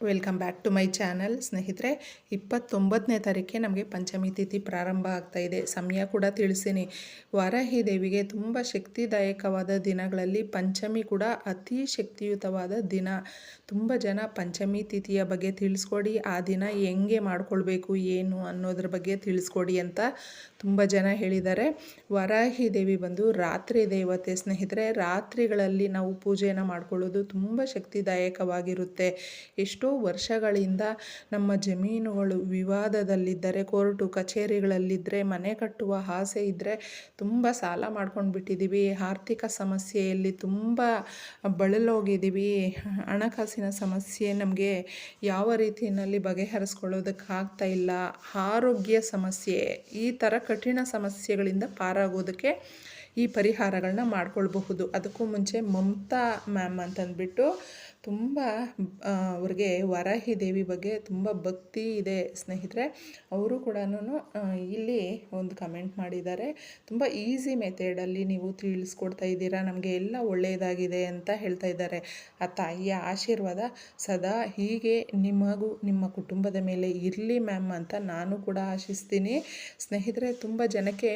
Welcome back to my channel. ಸ್ನೇಹಿತರೆ, ಇಪ್ಪತ್ತೊಂಬತ್ತನೇ ತಾರೀಕೆ ನಮಗೆ ಪಂಚಮಿ ತಿಥಿ ಪ್ರಾರಂಭ ಆಗ್ತಾ ಇದೆ. ಸಮಯ ಕೂಡ ತಿಳಿಸಿನಿ. ವಾರಾಹಿ ದೇವಿಗೆ ತುಂಬ ಶಕ್ತಿದಾಯಕವಾದ ದಿನಗಳಲ್ಲಿ ಪಂಚಮಿ ಕೂಡ ಅತಿ ಶಕ್ತಿಯುತವಾದ ದಿನ. ತುಂಬ ಜನ ಪಂಚಮಿ ತಿಥಿಯ ಬಗ್ಗೆ ತಿಳಿಸ್ಕೊಡಿ, ಆ ದಿನ ಹೆಂಗೆ ಮಾಡ್ಕೊಳ್ಬೇಕು, ಏನು ಅನ್ನೋದ್ರ ಬಗ್ಗೆ ತಿಳಿಸ್ಕೊಡಿ ಅಂತ ತುಂಬ ಜನ ಹೇಳಿದ್ದಾರೆ. ವರಾಹಿ ದೇವಿ ಬಂದು ರಾತ್ರಿ ದೇವತೆ. ಸ್ನೇಹಿತರೆ, ರಾತ್ರಿಗಳಲ್ಲಿ ನಾವು ಪೂಜೆಯನ್ನು ಮಾಡ್ಕೊಳ್ಳೋದು ತುಂಬ ಶಕ್ತಿದಾಯಕವಾಗಿರುತ್ತೆ. ಎಷ್ಟೋ ವರ್ಷಗಳಿಂದ ನಮ್ಮ ಜಮೀನುಗಳು ವಿವಾದದಲ್ಲಿದ್ದರೆ, ಕೋರ್ಟು ಕಚೇರಿಗಳಲ್ಲಿದ್ದರೆ, ಮನೆ ಕಟ್ಟುವ ಆಸೆ ಇದ್ದರೆ ತುಂಬ ಸಾಲ ಮಾಡ್ಕೊಂಡು ಬಿಟ್ಟಿದ್ದೀವಿ ಆರ್ಥಿಕ ಸಮಸ್ಯೆಯಲ್ಲಿ ತುಂಬ ಬಳಲೋಗಿದ್ದೀವಿ. ಹಣಕಾಸಿನ ಸಮಸ್ಯೆ ನಮಗೆ ಯಾವ ರೀತಿಯಲ್ಲಿ ಬಗೆಹರಿಸ್ಕೊಳ್ಳೋದಕ್ಕಾಗ್ತಾ ಇಲ್ಲ. ಆರೋಗ್ಯ ಸಮಸ್ಯೆ, ಈ ಥರ ಕಠಿಣ ಸಮಸ್ಯೆಗಳಿಂದ ಪಾರಾಗೋದಕ್ಕೆ ಈ ಪರಿಹಾರಗಳನ್ನ ಮಾಡ್ಕೊಳ್ಬಹುದು. ಅದಕ್ಕೂ ಮುಂಚೆ ಮಮತಾ ಮ್ಯಾಮ್ ಅಂತಂದ್ಬಿಟ್ಟು ತುಂಬ ಅವ್ರಿಗೆ ವರಾಹಿ ದೇವಿ ಬಗ್ಗೆ ತುಂಬ ಭಕ್ತಿ ಇದೆ ಸ್ನೇಹಿತರೆ. ಅವರು ಕೂಡ ಇಲ್ಲಿ ಒಂದು ಕಮೆಂಟ್ ಮಾಡಿದ್ದಾರೆ. ತುಂಬ ಈಸಿ ಮೆಥಡಲ್ಲಿ ನೀವು ತಿಳಿಸ್ಕೊಡ್ತಾ ಇದ್ದೀರಾ, ನಮಗೆ ಎಲ್ಲ ಒಳ್ಳೆಯದಾಗಿದೆ ಅಂತ ಹೇಳ್ತಾ ಇದ್ದಾರೆ. ಆ ತಾಯಿಯ ಆಶೀರ್ವಾದ ಸದಾ ಹೀಗೆ ನಿಮಗೂ ನಿಮ್ಮ ಕುಟುಂಬದ ಮೇಲೆ ಇರಲಿ ಮ್ಯಾಮ್ ಅಂತ ನಾನು ಕೂಡ ಆಶಿಸ್ತೀನಿ. ಸ್ನೇಹಿತರೆ, ತುಂಬ ಜನಕ್ಕೆ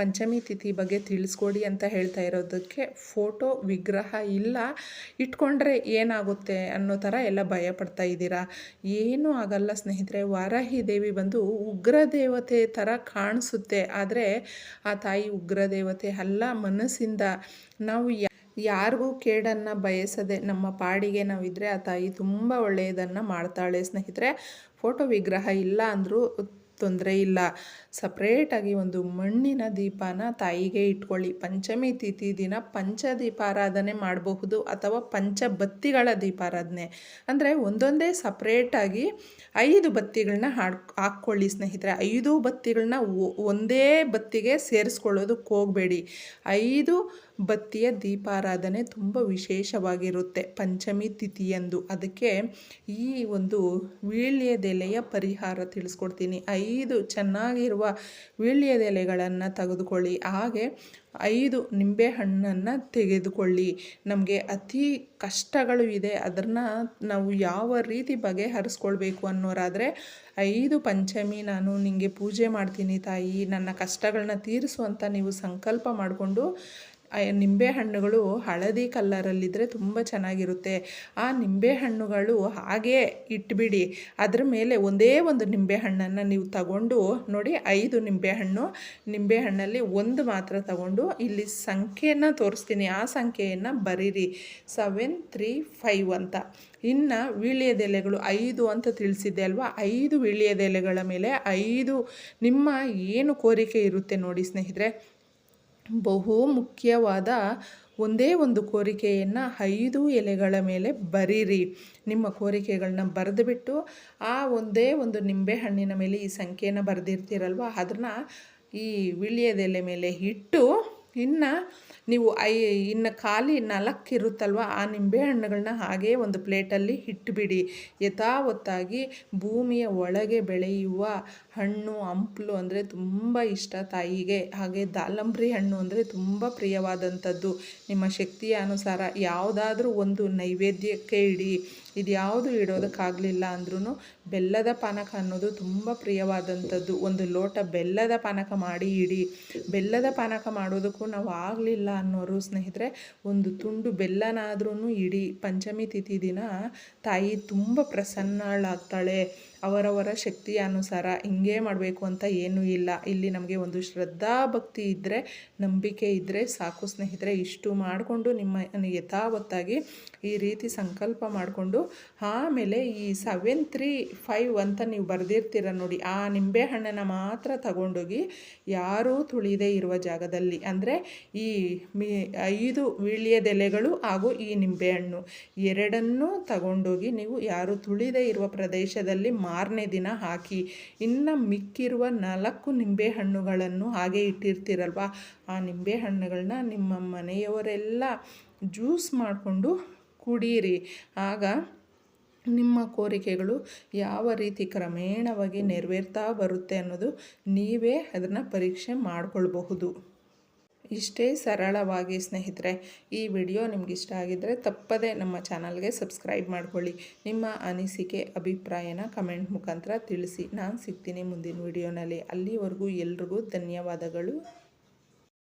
ಪಂಚಮಿ ತಿಥಿ ಬಗ್ಗೆ ತಿಳಿಸ್ಕೊಡಿ ಅಂತ ಹೇಳ್ತಾ ಇರೋದಕ್ಕೆ ಫೋಟೋ ವಿಗ್ರಹ ಇಲ್ಲ. ಇಟ್ಕೊಂಡ್ರೆ ಏನಾಗುತ್ತೆ ಆಗುತ್ತೆ ಅನ್ನೋ ಥರ ಎಲ್ಲ ಭಯ ಪಡ್ತಾ ಇದ್ದೀರಾ? ಏನೂ ಆಗಲ್ಲ ಸ್ನೇಹಿತರೆ, ವಾರಾಹಿ ದೇವಿ ಬಂದು ಉಗ್ರ ದೇವತೆ ಥರ ಕಾಣಿಸುತ್ತೆ. ಆದರೆ ಆ ತಾಯಿ ಉಗ್ರ ದೇವತೆ ಅಲ್ಲ ಮನಸ್ಸಿಂದ. ನಾವು ಯಾರಿಗೂ ಕೇಡನ್ನು ಬಯಸದೆ, ನಮ್ಮ ಪಾಡಿಗೆ ನಾವಿದ್ದರೆ ಆ ತಾಯಿ ತುಂಬ ಒಳ್ಳೆಯದನ್ನು ಮಾಡ್ತಾಳೆ ಸ್ನೇಹಿತರೆ. ಫೋಟೋ ವಿಗ್ರಹ ಇಲ್ಲ ಅಂದರೂ ತೊಂದರೆ ಇಲ್ಲ. ಸಪ್ರೇಟಾಗಿ ಒಂದು ಮಣ್ಣಿನ ದೀಪನ ತಾಯಿಗೆ ಇಟ್ಕೊಳ್ಳಿ. ಪಂಚಮಿ ತಿಥಿ ದಿನ ಪಂಚ ದೀಪಾರಾಧನೆ ಮಾಡಬಹುದು ಅಥವಾ ಪಂಚಬತ್ತಿಗಳ ದೀಪಾರಾಧನೆ. ಅಂದರೆ ಒಂದೊಂದೇ ಸಪ್ರೇಟಾಗಿ ಐದು ಬತ್ತಿಗಳನ್ನ ಹಾಡ್, ಹಾಕ್ಕೊಳ್ಳಿ ಸ್ನೇಹಿತರೆ. ಐದು ಬತ್ತಿಗಳನ್ನ ಒಂದೇ ಬತ್ತಿಗೆ ಸೇರಿಸ್ಕೊಳ್ಳೋದಕ್ಕೆ ಹೋಗಬೇಡಿ. ಐದು ಬತ್ತಿಯ ದೀಪಾರಾಧನೆ ತುಂಬ ವಿಶೇಷವಾಗಿರುತ್ತೆ. ಪಂಚಮಿ ತಿಥಿಯಂದು. ಅದಕ್ಕೆ ಈ ಒಂದು ವೀಳ್ಯದೆಲೆಯ ಪರಿಹಾರ ತಿಳಿಸ್ಕೊಡ್ತೀನಿ. ಐದು ಚೆನ್ನಾಗಿರುವ ವೀಳ್ಯದೆಲೆಗಳನ್ನು ತೆಗೆದುಕೊಳ್ಳಿ. ಹಾಗೆ ಐದು ನಿಂಬೆಹಣ್ಣನ್ನು ತೆಗೆದುಕೊಳ್ಳಿ. ನಮಗೆ ಅತಿ ಕಷ್ಟಗಳು ಇದೆ. ಅದನ್ನು ನಾವು ಯಾವ ರೀತಿ ಬಗೆಹರಿಸ್ಕೊಳ್ಬೇಕು ಅನ್ನೋರಾದರೆ ಐದು ಪಂಚಮಿ ನಾನು ನಿಮಗೆ ಪೂಜೆ ಮಾಡ್ತೀನಿ ತಾಯಿ. ನನ್ನ ಕಷ್ಟಗಳನ್ನ ತೀರಿಸು ಅಂತ ನೀವು ಸಂಕಲ್ಪ ಮಾಡಿಕೊಂಡು ನಿಂಬೆ ಹಣ್ಣುಗಳು ಹಳದಿ ಕಲ್ಲರಲ್ಲಿದ್ದರೆ ತುಂಬ ಚೆನ್ನಾಗಿರುತ್ತೆ. ಆ ನಿಂಬೆ ಹಣ್ಣುಗಳು ಹಾಗೇ ಇಟ್ಬಿಡಿ. ಅದ್ರ ಮೇಲೆ ಒಂದೇ ಒಂದು ನಿಂಬೆ ಹಣ್ಣನ್ನು ನೀವು ತಗೊಂಡು ನೋಡಿ ಐದು ನಿಂಬೆಹಣ್ಣು ನಿಂಬೆಹಣ್ಣಲ್ಲಿ ಒಂದು ಮಾತ್ರ ತಗೊಂಡು ಇಲ್ಲಿ ಸಂಖ್ಯೆಯನ್ನು ತೋರಿಸ್ತೀನಿ. ಆ ಸಂಖ್ಯೆಯನ್ನು ಬರೀರಿ. ಸೆವೆನ್ ತ್ರೀ ಫೈವ್ ಅಂತ. ಇನ್ನು ವೀಳ್ಯದೆಲೆಗಳು ಐದು ಅಂತ ತಿಳಿಸಿದ್ದೆ ಅಲ್ವಾ? ಐದು ವೀಳ್ಯದೆಲೆಗಳ ಮೇಲೆ ಐದು ನಿಮ್ಮ ಏನು ಕೋರಿಕೆ ಇರುತ್ತೆ ನೋಡಿ ಸ್ನೇಹಿತರೆ. ಬಹು ಮುಖ್ಯವಾದ ಒಂದೇ ಒಂದು ಕೋರಿಕೆಯನ್ನು ಐದು ಎಲೆಗಳ ಮೇಲೆ ಬರೀರಿ. ನಿಮ್ಮ ಕೋರಿಕೆಗಳನ್ನ ಬರೆದುಬಿಟ್ಟು ಆ ಒಂದೇ ಒಂದು ನಿಂಬೆಹಣ್ಣಿನ ಮೇಲೆ ಈ ಸಂಖ್ಯೆನ ಬರೆದಿರ್ತೀರಲ್ವ? ಅದನ್ನು ಈ ವಿಳ್ಯದೆಲೆ ಮೇಲೆ ಇಟ್ಟು ಇನ್ನು ನೀವು ಐ, ಇನ್ನು ಖಾಲಿ ನಾಲ್ಕು ಇರುತ್ತಲ್ವ, ಆ ನಿಂಬೆಹಣ್ಣುಗಳನ್ನ ಹಾಗೇ ಒಂದು ಪ್ಲೇಟಲ್ಲಿ ಇಟ್ಟುಬಿಡಿ ಯಥಾವತ್ತಾಗಿ ಭೂಮಿಯ ಒಳಗೆ ಬೆಳೆಯುವ ಹಣ್ಣು, ಹಂಪಲು ಅಂದರೆ ತುಂಬ ಇಷ್ಟ ತಾಯಿಗೆ. ಹಾಗೆ ದಾಲಂಬ್ರಿ ಹಣ್ಣು ಅಂದರೆ ತುಂಬ ಪ್ರಿಯವಾದಂಥದ್ದು. ನಿಮ್ಮ ಶಕ್ತಿಯ ಅನುಸಾರ ಯಾವುದಾದ್ರೂ ಒಂದು ನೈವೇದ್ಯಕ್ಕೆ ಇಡಿ. ಇದು ಯಾವುದು ಇಡೋದಕ್ಕಾಗಲಿಲ್ಲ ಅಂದ್ರೂ ಬೆಲ್ಲದ ಪಾನಕ ಅನ್ನೋದು ತುಂಬ ಪ್ರಿಯವಾದಂಥದ್ದು. ಒಂದು ಲೋಟ ಬೆಲ್ಲದ ಪಾನಕ ಮಾಡಿ ಇಡಿ. ಬೆಲ್ಲದ ಪಾನಕ ಮಾಡೋದಕ್ಕೂ ನಾವು ಆಗಲಿಲ್ಲ ಅನ್ನೋರು ಸ್ನೇಹಿತರೆ, ಒಂದು ತುಂಡು ಬೆಲ್ಲನಾದ್ರೂ ಇಡಿ. ಪಂಚಮಿ ತಿಥಿ ದಿನ ತಾಯಿ ತುಂಬ ಪ್ರಸನ್ನಳಾಗ್ತಾಳೆ. ಅವರವರ ಶಕ್ತಿಯ ಅನುಸಾರ ಹಿಂಗೇ ಮಾಡಬೇಕು ಅಂತ ಏನೂ ಇಲ್ಲ. ಇಲ್ಲಿ ನಮಗೆ ಒಂದು ಶ್ರದ್ಧಾ ಭಕ್ತಿ ಇದ್ದರೆ ನಂಬಿಕೆ ಇದ್ದರೆ ಸಾಕು ಸ್ನೇಹಿತರೆ. ಇಷ್ಟು ಮಾಡಿಕೊಂಡು ನಿಮ್ಮ ಯಥಾವತ್ತಾಗಿ ಈ ರೀತಿ ಸಂಕಲ್ಪ ಮಾಡಿಕೊಂಡು, ಆಮೇಲೆ ಈ ಸೆವೆನ್ ತ್ರೀ ಫೈವ್ ಅಂತ ನೀವು ಬರೆದಿರ್ತೀರ ನೋಡಿ, ಆ ನಿಂಬೆಹಣ್ಣನ್ನು ಮಾತ್ರ ತಗೊಂಡೋಗಿ ಯಾರೂ ತುಳಿದೇ ಇರುವ ಜಾಗದಲ್ಲಿ. ಅಂದರೆ ಈ ಮಿ ಐದು ವೀಳ್ಯದೆಲೆಗಳು ಹಾಗೂ ಈ ನಿಂಬೆಹಣ್ಣು ಎರಡನ್ನೂ ತಗೊಂಡೋಗಿ ನೀವು ಯಾರು ತುಳಿದೇ ಇರುವ ಪ್ರದೇಶದಲ್ಲಿ ಮಾರನೇ ದಿನ ಹಾಕಿ ಇನ್ನು ಮಿಕ್ಕಿರುವ ನಾಲ್ಕು ನಿಂಬೆಹಣ್ಣುಗಳನ್ನು ಹಾಗೆ ಇಟ್ಟಿರ್ತೀರಲ್ವ? ಆ ನಿಂಬೆಹಣ್ಣುಗಳನ್ನ ನಿಮ್ಮ ಮನೆಯವರೆಲ್ಲ ಜ್ಯೂಸ್ ಮಾಡಿಕೊಂಡು ಕುಡೀರಿ. ಆಗ ನಿಮ್ಮ ಕೋರಿಕೆಗಳು ಯಾವ ರೀತಿ ಕ್ರಮೇಣವಾಗಿ ನೆರವೇರ್ತಾ ಬರುತ್ತೆ ಅನ್ನೋದು ನೀವೇ ಅದನ್ನು ಪರೀಕ್ಷೆ ಮಾಡಿಕೊಳ್ಬಹುದು. ಇಷ್ಟೇ ಸರಳವಾಗಿ ಸ್ನೇಹಿತರೆ, ಈ ವಿಡಿಯೋ ನಿಮ್ಗೆ ಇಷ್ಟ ಆಗಿದ್ದರೆ ತಪ್ಪದೇ ನಮ್ಮ ಚಾನಲ್ಗೆ ಸಬ್ಸ್ಕ್ರೈಬ್ ಮಾಡ್ಕೊಳ್ಳಿ. ನಿಮ್ಮ ಅನಿಸಿಕೆ, ಅಭಿಪ್ರಾಯನ ಕಮೆಂಟ್ ಮುಖಾಂತರ ತಿಳಿಸಿ. ನಾನು ಸಿಗ್ತೀನಿ ಮುಂದಿನ ವಿಡಿಯೋನಲ್ಲಿ. ಅಲ್ಲಿವರೆಗೂ ಎಲ್ರಿಗೂ ಧನ್ಯವಾದಗಳು.